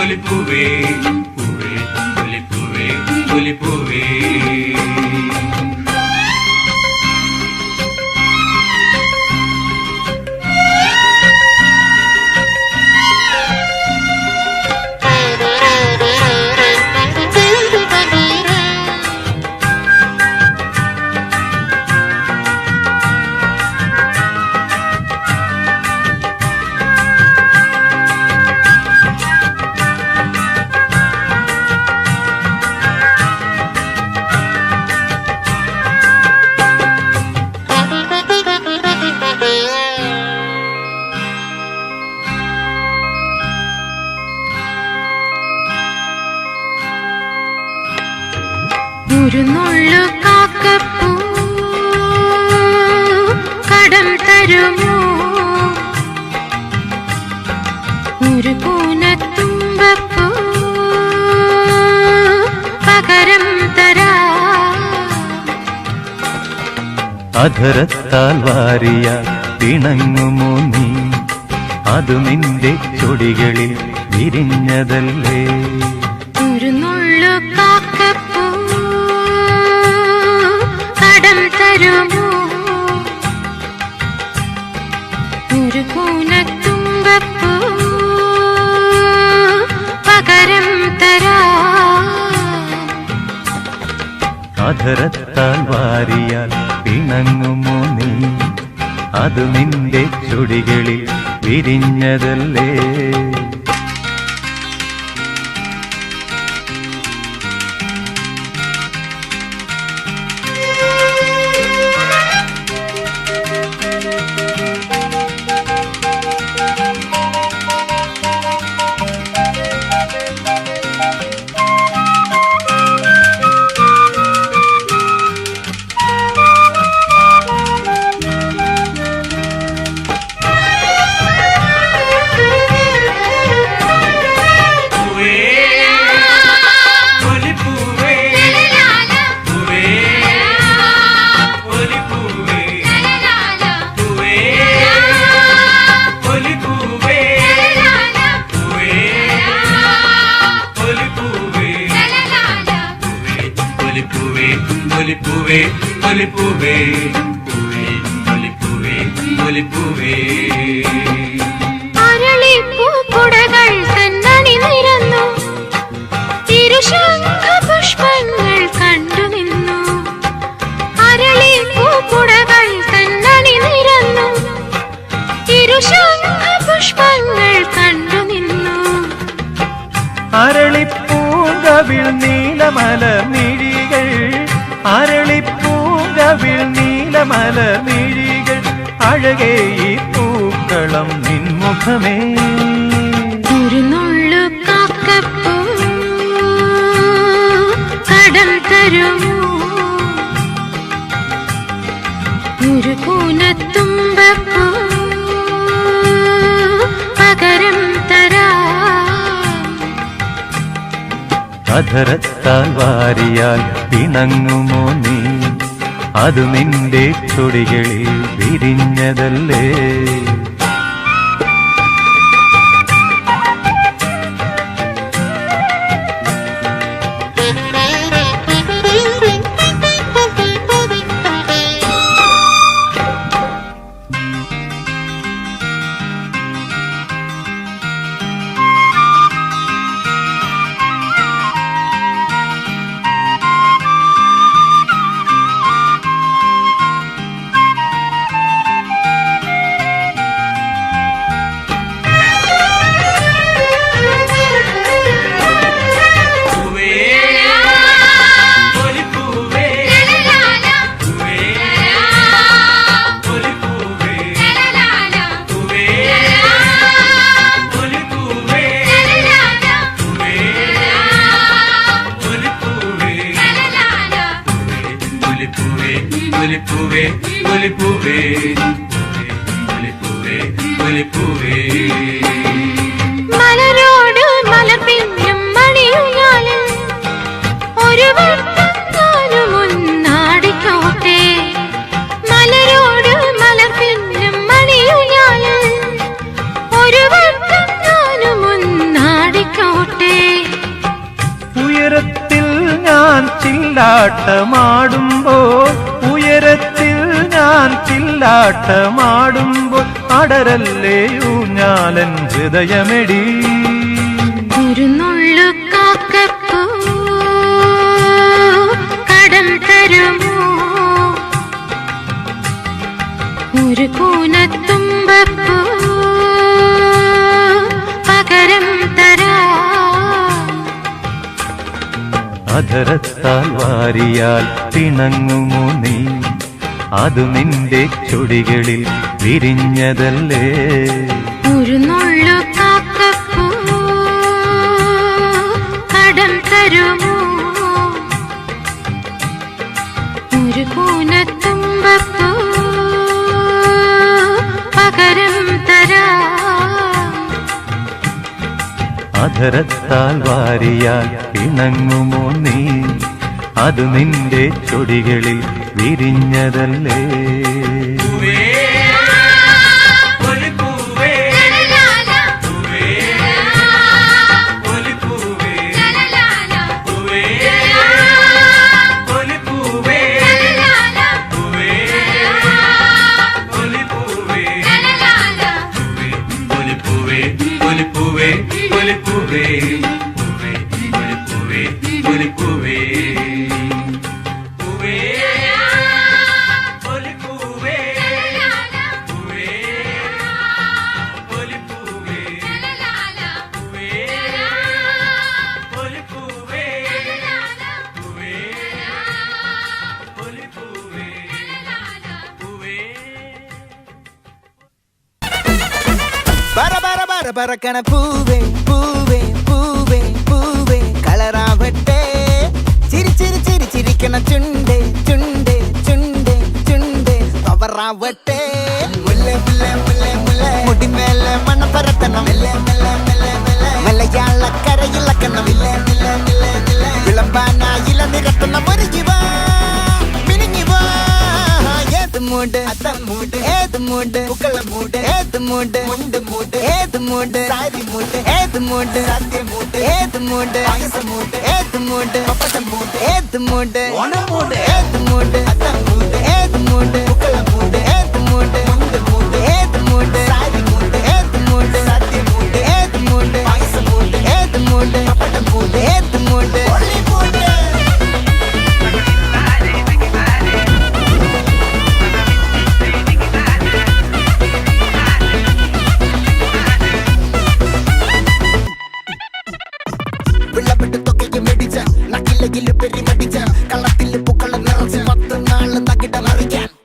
ഒലിപ്പൂവേ പൂവേ ഒലിപ്പൂവേ. ഒരു കാക്കപ്പൂ. കടം തരുമോ? ഒരു പൂനത്തുമ്പപ്പൂ പകരം തരാ. അധരത്താൽ വാരിയ പിണങ്ങുമോ നീ? അതു നിന്റെ ചൊടികളിൽ വിരിഞ്ഞതല്ലേ? തരാ. അധരത്താൽ വാരിയാൽ പിണങ്ങുമോ നീ? അത് നിന്റെ ചുടികളിൽ വിരിഞ്ഞതല്ലേ? ഒലിപ്പൂവേ ഒലിപ്പൂവേ ഒലിപ്പൂവേ പൂവേ ഒലിപ്പൂവേ ഒലിപ്പൂവേ തിരുശംഖ പുഷ്പങ്ങൾ കണ്ടു നിന്നു. അരളിപ്പൂങ്കവിൾ നീലമല മിഴികൾ അഴകേ ഈ പൂക്കളം നിൻമുഖമേ. ഒരു നുള്ളു കാക്കപ്പൂ കടം പകരം തരാ. അധരത്താൽ വാരിയാൽ പിണങ്ങുമോ നീ? അത് നിന്റെ ചൊടികളിൽ വിരിഞ്ഞതല്ലേ? പൂവേ ഒലിപ്പൂവേ ഒലിപ്പൂവേ ഒലിപ്പൂവേ മലരോട് മലപിന്നും മണിയാലും ഒരു ോട്ടെ മലരോട് മലപിന്നും മണിയാലും ഒരു വട്ടം മുന്നാടിക്കോട്ടെ. ഉയരത്തിൽ ഞാൻ ചില്ലാട്ടമാ ചില്ലാട്ടമാടുമ്പോൾ അടരല്ലേ ഊഞ്ഞാലൻ ഹൃദയമെടി. ഒരു നുള്ളു കാക്കപ്പൂ കടം തരുമോ? ഒരു കൂനത്തുമ്പപ്പൂ പകരം തരാ. അധരത്താൽ വാരിയാൽ തിണങ്ങുമോ നീ? അത് നിന്റെ ചൊടികളിൽ വിരിഞ്ഞതല്ലേ? ഒരു നുള്ളു കാക്കപ്പൂ കടം തരുമോ? ഒരു കൂനത്തുമ്പപ്പൂ പകരം തരാ. അധരത്താൽ വാരിയാൽ പിണങ്ങുമോ നീ? അത് നിന്റെ ചൊടികളിൽ വിരിഞ്ഞതല്ലേ? பறக்கன பூவே பூவே பூவே பூவே கலராவட்டே. சிரி சிரி சிரி சிரிக்கன சுண்டே சுண்டே சுண்டே சுண்டே. பவராவட்டே முல்லை முல்லை முல்லை முல்லை. முடி மேல மன பரத்தனம் மெல்ல மெல்ல மெல்ல மெல்ல. மெல்லையால கரையில் கண்ணம் இல்லை இல்லை இல்லை விளம்பானா இள நிறத்தனம் ஒரு இவ மூடு அத்தான் மூடு ஏது மூடு புக்கல மூடு ஏது மூடு முண்டு மூடு ஏது மூடு சாரி மூடு ஏது மூடு சத்திய மூடு ஏது மூடு அகச மூடு ஏது மூடு பப்பச மூடு ஏது மூடு ஒன மூடு. ஏது மூடு அத்தான் மூடு ஏது மூடு.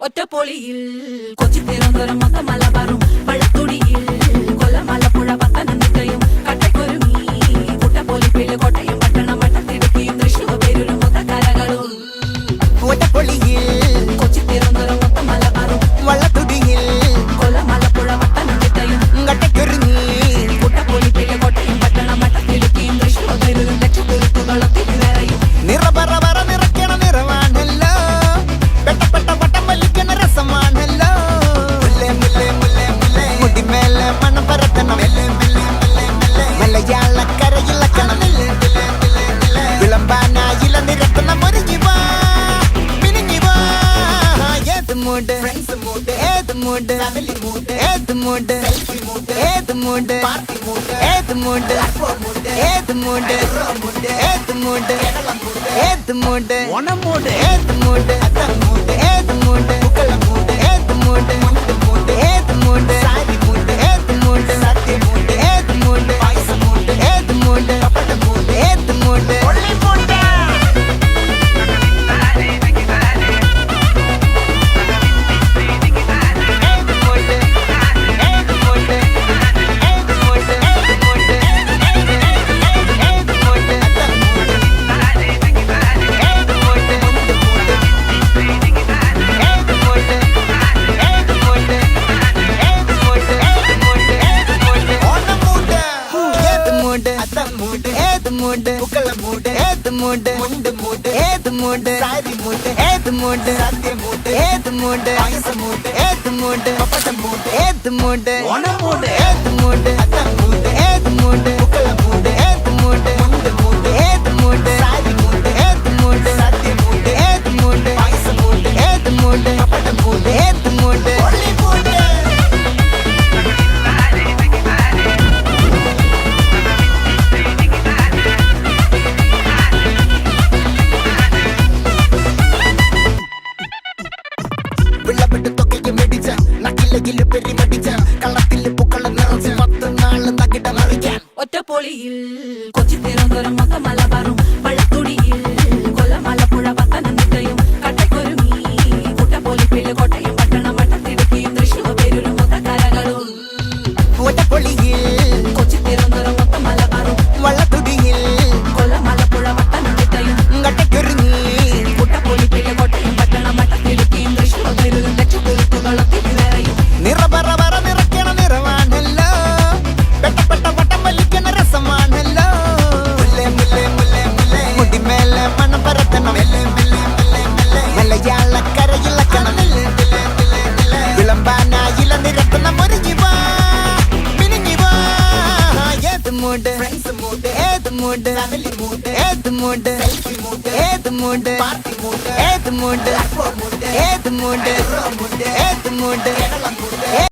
ഒറ്റപ്പൊളിയിൽ കൊച്ചി തിരുവനന്തപുരം മൊത്തം മലബാറും വള്ളത്തുടിയിൽ மூடு ஃப்ரெண்ட்ஸ் மூடு ஏது மூடு ஃபேமிலி மூடு ஏது மூடு செல்ஃபி மூடு ஏது மூடு பார்ட்டி மூடு ஏது மூடு மூடு ஏது மூடு மூடு ஏது மூடு ஏது மூடு ஒன மூடு ஏது மூடு அத்த மூடு ஏது மூடு புக்கல மூடு ஏது மூடு மூடு மூடு ஏது மூடு ஏத்து மூண்டு சாரி மூண்டு ஏத்து மூண்டு சத்தி மூண்டு ஏத்து மூண்டு ஐச மூண்டு ஏத்து மூண்டு பப்பசம் மூண்டு ஏத்து மூண்டு ஒன மூண்டு പൊളിയിൽ കൊച്ചി തിരുവനന്തപുരം മൊത്തം മലബാറും വള്ളത്തുടിയിൽ. കൊല്ല മലപ്പുഴ വട്ടനുള്ളിട്ടയും കട്ടയ്ക്കൊരുങ്ങി കുട്ടപ്പൊലിപ്പിലെ കോട്ടയും പട്ടണം മട്ടത്തിലുക്കിയും തൃശ്ശൂർ തരും ലക്ഷത്തുരുത്തുകളൊത്തി നിറയും നിറ പറ പറ നിറയ്ക്കണ നിറവാണല്ലോ പെട്ടപ്പെട്ട വട്ടം വലിക്കണ രസമാണല്ലോ മുല്ലേ മുല്ലേ മുല്ലേ മുല്ലേ. മുടിമേലെ മണം மூடு ஃப்ரெண்ட்ஸ் மூடு ஏது மூடு ஃபேமிலி மூடு ஏது மூடு செல்ஃபி மூடு ஏது மூடு பார்ட்டி மூடு ஏது மூடு ஏது மூடு ஏது மூடு ஏது மூடு